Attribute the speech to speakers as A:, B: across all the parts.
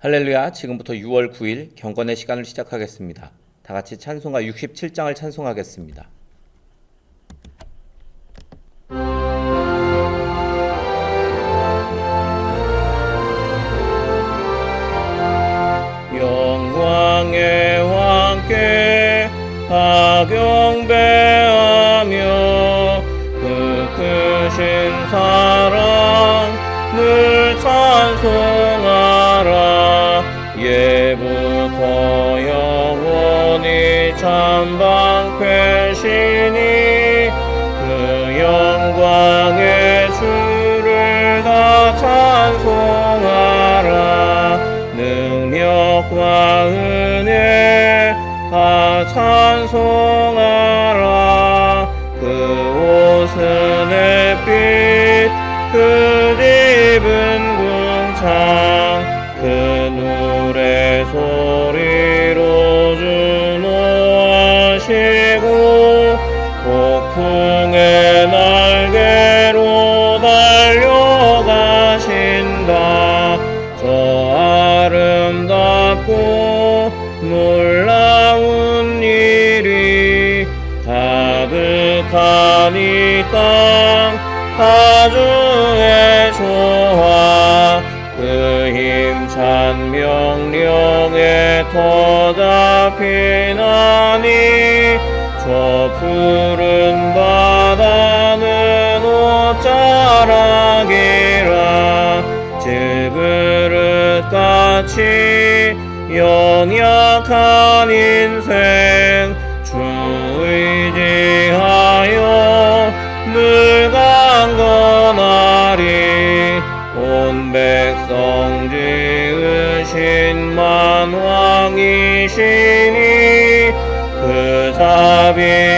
A: 할렐루야, 지금부터 6월 9일 경건의 시간을 시작하겠습니다. 다 같이 찬송가 67장을 찬송하겠습니다. 영 놀라운 일이 가득한 이땅 파주의 조화 그 힘찬 명령에 터잡히나니 저 푸른 바다는 옷자락이라 질그릇같이 연약한 인생 주 의지하여 늘 강건하리. 온 백성 지으신 만왕이시니 그 자비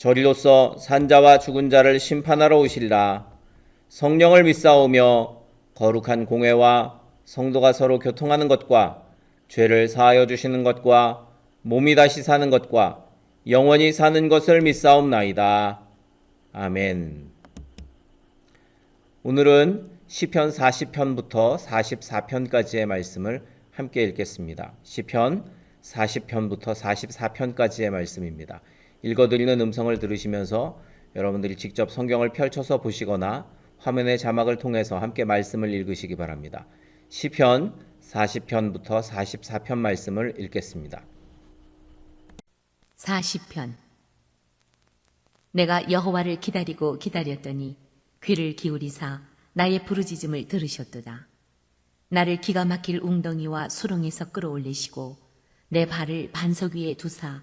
A: 저리로서 산자와 죽은 자를 심판하러 오실라 성령을 믿사오며 거룩한 공회와 성도가 서로 교통하는 것과 죄를 사하여 주시는 것과 몸이 다시 사는 것과 영원히 사는 것을 믿사옵나이다. 아멘. 오늘은 시편 40편부터 44편까지의 말씀을 함께 읽겠습니다. 시편 40편부터 44편까지의 말씀입니다. 읽어드리는 음성을 들으시면서 여러분들이 직접 성경을 펼쳐서 보시거나 화면의 자막을 통해서 함께 말씀을 읽으시기 바랍니다. 시편 40편부터 44편 말씀을 읽겠습니다.
B: 40편 내가 여호와를 기다리고 기다렸더니 귀를 기울이사 나의 부르짖음을 들으셨도다. 나를 기가 막힐 웅덩이와 수렁에서 끌어올리시고 내 발을 반석 위에 두사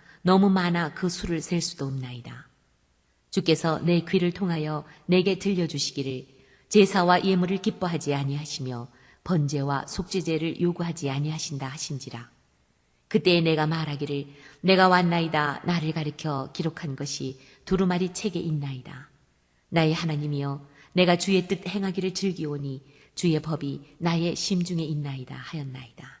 B: 너무 많아 그 수를 셀 수도 없나이다. 주께서 내 귀를 통하여 내게 들려주시기를 제사와 예물을 기뻐하지 아니하시며 번제와 속죄제를 요구하지 아니하신다 하신지라. 그때에 내가 말하기를 내가 왔나이다 나를 가리켜 기록한 것이 두루마리 책에 있나이다. 나의 하나님이여 내가 주의 뜻 행하기를 즐기오니 주의 법이 나의 심중에 있나이다 하였나이다.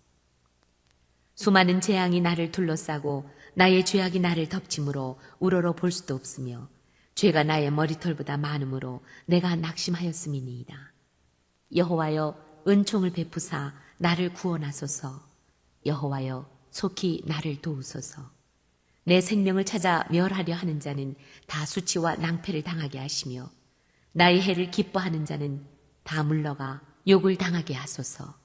B: 수많은 재앙이 나를 둘러싸고 나의 죄악이 나를 덮침으로 우러러 볼 수도 없으며 죄가 나의 머리털보다 많으므로 내가 낙심하였음이니이다. 여호와여 은총을 베푸사 나를 구원하소서. 여호와여 속히 나를 도우소서. 내 생명을 찾아 멸하려 하는 자는 다 수치와 낭패를 당하게 하시며 나의 해를 기뻐하는 자는 다 물러가 욕을 당하게 하소서.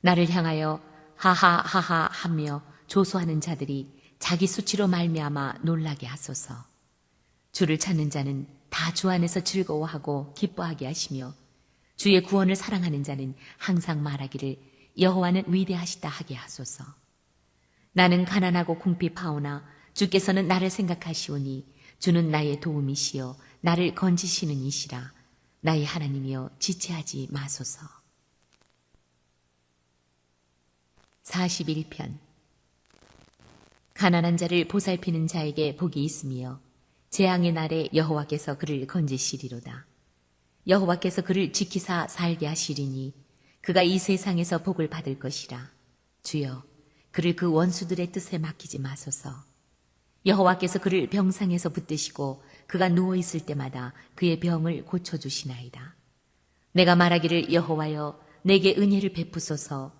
B: 나를 향하여 하하하하 하며 조소하는 자들이 자기 수치로 말미암아 놀라게 하소서. 주를 찾는 자는 다 주 안에서 즐거워하고 기뻐하게 하시며 주의 구원을 사랑하는 자는 항상 말하기를 여호와는 위대하시다 하게 하소서. 나는 가난하고 궁핍하오나 주께서는 나를 생각하시오니 주는 나의 도움이시여 나를 건지시는 이시라 나의 하나님이여 지체하지 마소서. 41편 가난한 자를 보살피는 자에게 복이 있으며 재앙의 날에 여호와께서 그를 건지시리로다. 여호와께서 그를 지키사 살게 하시리니 그가 이 세상에서 복을 받을 것이라. 주여 그를 그 원수들의 뜻에 맡기지 마소서. 여호와께서 그를 병상에서 붙드시고 그가 누워 있을 때마다 그의 병을 고쳐 주시나이다. 내가 말하기를 여호와여 내게 은혜를 베푸소서.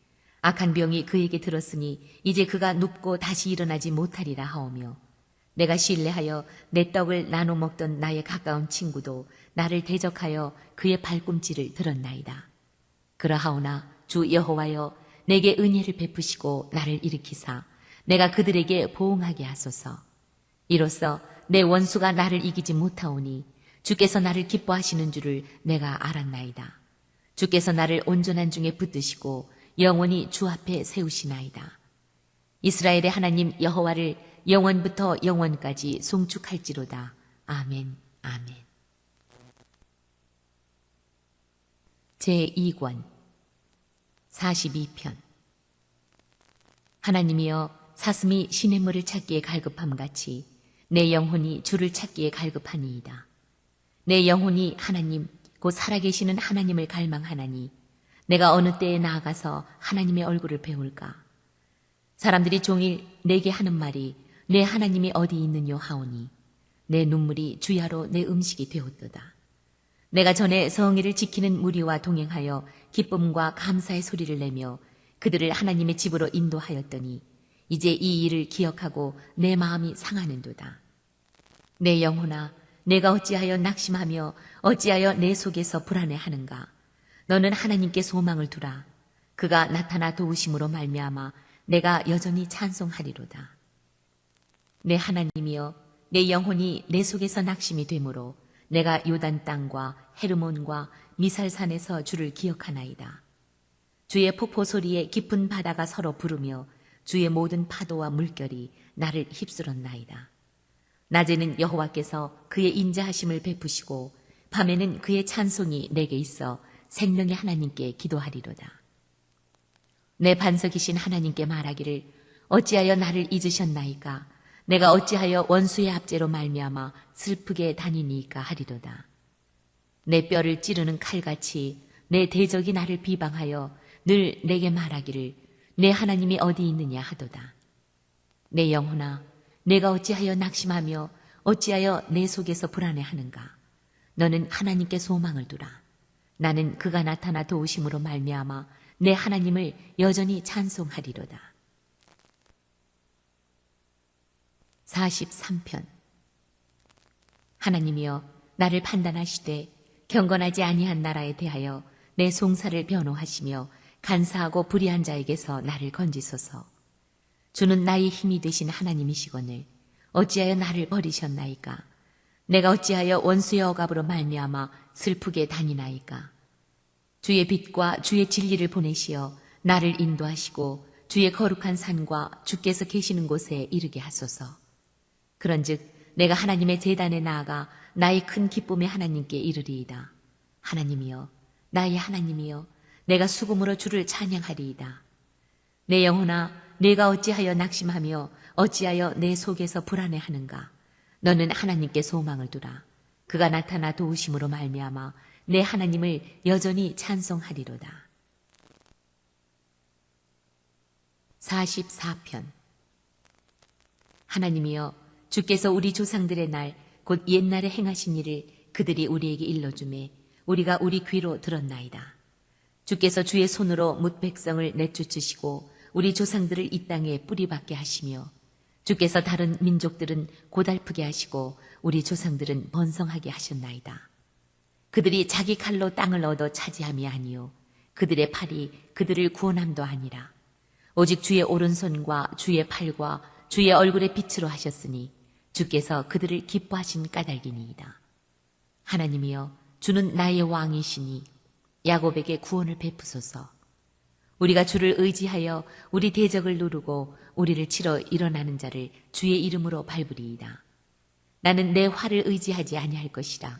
B: 악한 병이 그에게 들었으니 이제 그가 눕고 다시 일어나지 못하리라 하오며 내가 신뢰하여 내 떡을 나눠 먹던 나의 가까운 친구도 나를 대적하여 그의 발꿈치를 들었나이다. 그러하오나 주 여호와여 내게 은혜를 베푸시고 나를 일으키사 내가 그들에게 보응하게 하소서. 이로써 내 원수가 나를 이기지 못하오니 주께서 나를 기뻐하시는 줄을 내가 알았나이다. 주께서 나를 온전한 중에 붙드시고 영원히 주 앞에 세우시나이다. 이스라엘의 하나님 여호와를 영원부터 영원까지 송축할지로다. 아멘, 아멘. 제2권 42편 하나님이여 사슴이 시냇물을 찾기에 갈급함 같이 내 영혼이 주를 찾기에 갈급하니이다. 내 영혼이 하나님 곧 살아계시는 하나님을 갈망하나니 내가 어느 때에 나아가서 하나님의 얼굴을 배울까? 사람들이 종일 내게 하는 말이 내 하나님이 어디 있느뇨 하오니 내 눈물이 주야로 내 음식이 되었도다. 내가 전에 성의를 지키는 무리와 동행하여 기쁨과 감사의 소리를 내며 그들을 하나님의 집으로 인도하였더니 이제 이 일을 기억하고 내 마음이 상하는도다. 내 영혼아, 내가 어찌하여 낙심하며 어찌하여 내 속에서 불안해하는가? 너는 하나님께 소망을 두라. 그가 나타나 도우심으로 말미암아 내가 여전히 찬송하리로다. 내 하나님이여, 내 영혼이 내 속에서 낙심이 되므로 내가 요단 땅과 헤르몬과 미살산에서 주를 기억하나이다. 주의 폭포 소리에 깊은 바다가 서로 부르며 주의 모든 파도와 물결이 나를 휩쓸었나이다. 낮에는 여호와께서 그의 인자하심을 베푸시고 밤에는 그의 찬송이 내게 있어 생명의 하나님께 기도하리로다. 내 반석이신 하나님께 말하기를 어찌하여 나를 잊으셨나이까 내가 어찌하여 원수의 압제로 말미암아 슬프게 다니니까 하리로다. 내 뼈를 찌르는 칼같이 내 대적이 나를 비방하여 늘 내게 말하기를 내 하나님이 어디 있느냐 하도다. 내 영혼아 내가 어찌하여 낙심하며 어찌하여 내 속에서 불안해하는가 너는 하나님께 소망을 두라. 나는 그가 나타나 도우심으로 말미암아 내 하나님을 여전히 찬송하리로다. 43편 하나님이여 나를 판단하시되 경건하지 아니한 나라에 대하여 내 송사를 변호하시며 간사하고 불의한 자에게서 나를 건지소서. 주는 나의 힘이 되신 하나님이시거늘 어찌하여 나를 버리셨나이까? 내가 어찌하여 원수의 억압으로 말미암아 슬프게 다니나이까 주의 빛과 주의 진리를 보내시어 나를 인도하시고 주의 거룩한 산과 주께서 계시는 곳에 이르게 하소서. 그런즉 내가 하나님의 재단에 나아가 나의 큰 기쁨의 하나님께 이르리이다. 하나님이여 나의 하나님이여 내가 수금으로 주를 찬양하리이다. 내 영혼아 내가 어찌하여 낙심하며 어찌하여 내 속에서 불안해하는가? 너는 하나님께 소망을 두라. 그가 나타나 도우심으로 말미암아 내 하나님을 여전히 찬송하리로다. 44편. 하나님이여 주께서 우리 조상들의 날 곧 옛날에 행하신 일을 그들이 우리에게 일러주매 우리가 우리 귀로 들었나이다. 주께서 주의 손으로 뭇 백성을 내쫓으시고 우리 조상들을 이 땅에 뿌리박게 하시며 주께서 다른 민족들은 고달프게 하시고 우리 조상들은 번성하게 하셨나이다. 그들이 자기 칼로 땅을 얻어 차지함이 아니요 그들의 팔이 그들을 구원함도 아니라 오직 주의 오른손과 주의 팔과 주의 얼굴의 빛으로 하셨으니 주께서 그들을 기뻐하신 까닭이니이다. 하나님이여 주는 나의 왕이시니 야곱에게 구원을 베푸소서. 우리가 주를 의지하여 우리 대적을 누르고 우리를 치러 일어나는 자를 주의 이름으로 밟으리이다. 나는 내 활을 의지하지 아니할 것이라.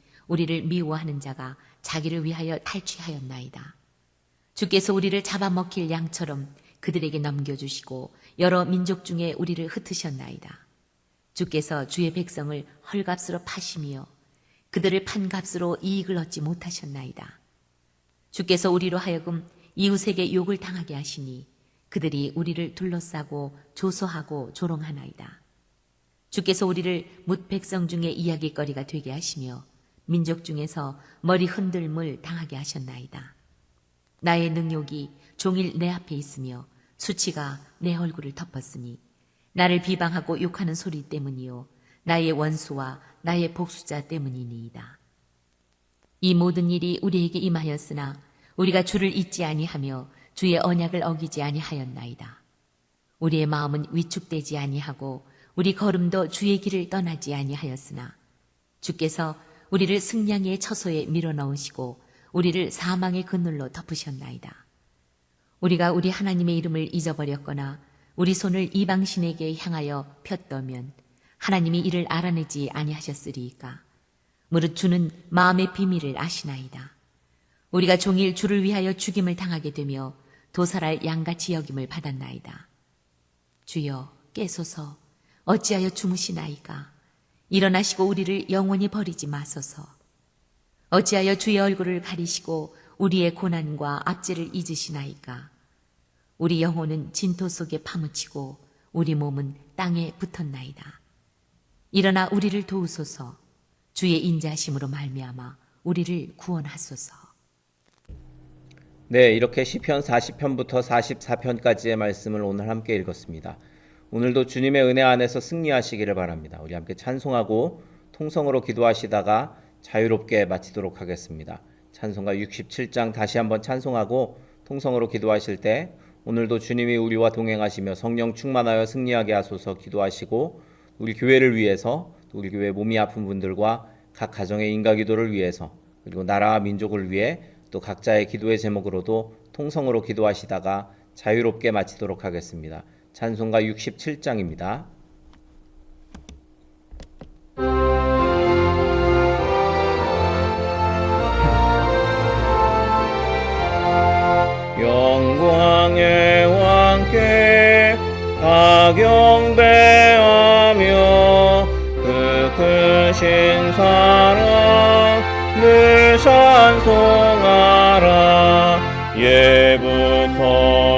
B: 우리를 미워하는 자가 자기를 위하여 탈취하였나이다. 주께서 우리를 잡아먹힐 양처럼 그들에게 넘겨주시고 여러 민족 중에 우리를 흩으셨나이다. 주께서 주의 백성을 헐값으로 파시며 그들을 판 값으로 이익을 얻지 못하셨나이다. 주께서 우리로 하여금 이웃에게 욕을 당하게 하시니 그들이 우리를 둘러싸고 조소하고 조롱하나이다. 주께서 우리를 뭇 백성 중에 이야기거리가 되게 하시며 민족 중에서 머리 흔들물 당하게 하셨나이다. 나의 능욕이 종일 내 앞에 있으며 수치가 내 얼굴을 덮었으니 나를 비방하고 욕하는 소리 때문이요 나의 원수와 나의 복수자 때문이니이다. 이 모든 일이 우리에게 임하였으나 우리가 주를 잊지 아니하며 주의 언약을 어기지 아니하였나이다. 우리의 마음은 위축되지 아니하고 우리 걸음도 주의 길을 떠나지 아니하였으나 주께서 우리를 승량의 처소에 밀어넣으시고 우리를 사망의 그늘로 덮으셨나이다. 우리가 우리 하나님의 이름을 잊어버렸거나 우리 손을 이방신에게 향하여 폈더면 하나님이 이를 알아내지 아니하셨으리이까. 무릇 주는 마음의 비밀을 아시나이다. 우리가 종일 주를 위하여 죽임을 당하게 되며 도살할 양같이 여김을 받았나이다. 주여 깨소서 어찌하여 주무시나이까 일어나시고 우리를 영원히 버리지 마소서 어찌하여 주의 얼굴을 가리시고 우리의 고난과 압제를 잊으시나이까 우리 영혼은 진토 속에 파묻히고 우리 몸은 땅에 붙었나이다. 일어나 우리를 도우소서 주의 인자심으로 말미암아 우리를 구원하소서.
A: 네, 이렇게 시편 40편부터 44편까지의 말씀을 오늘 함께 읽었습니다. 오늘도 주님의 은혜 안에서 승리하시기를 바랍니다. 우리 함께 찬송하고 통성으로 기도하시다가 자유롭게 마치도록 하겠습니다. 찬송가 67장 다시 한번 찬송하고 통성으로 기도하실 때 오늘도 주님이 우리와 동행하시며 성령 충만하여 승리하게 하소서 기도하시고 우리 교회를 위해서 또 우리 교회 몸이 아픈 분들과 각 가정의 인가 기도를 위해서 그리고 나라와 민족을 위해 또 각자의 기도의 제목으로도 통성으로 기도하시다가 자유롭게 마치도록 하겠습니다. 찬송가 67장입니다. 영광의 왕께 다 경배하며 그 크신 사랑 늘 찬송하라 예부터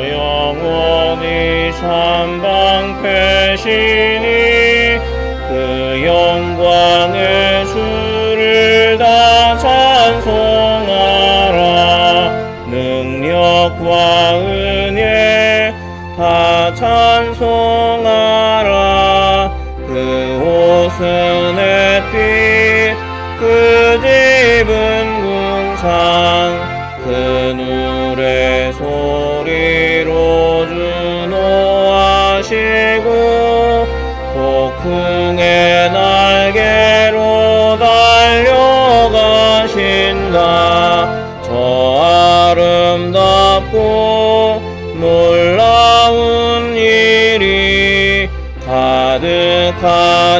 A: 이시니 그 영광의 주를 다 찬송하라. 능력과 은혜 다 찬송하라. 그 옷은 햇빛 그 집은 궁상 그 노래 소리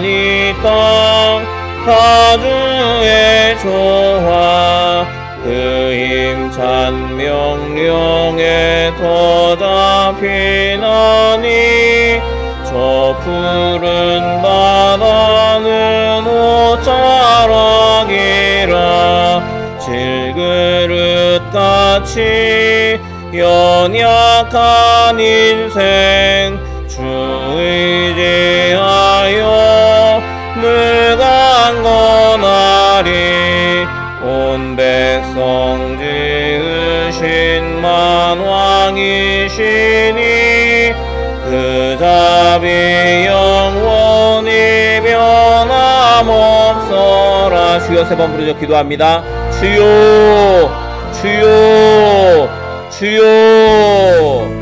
A: 이땅 파주의 조화 그 힘찬 명령에 더 잡히나니 저 푸른 바다는 옷자락이라 질그릇같이 연약한 인생 자비 영원히 변함없어라. 주여 세 번 부르짖어 기도합니다. 주여 주여 주여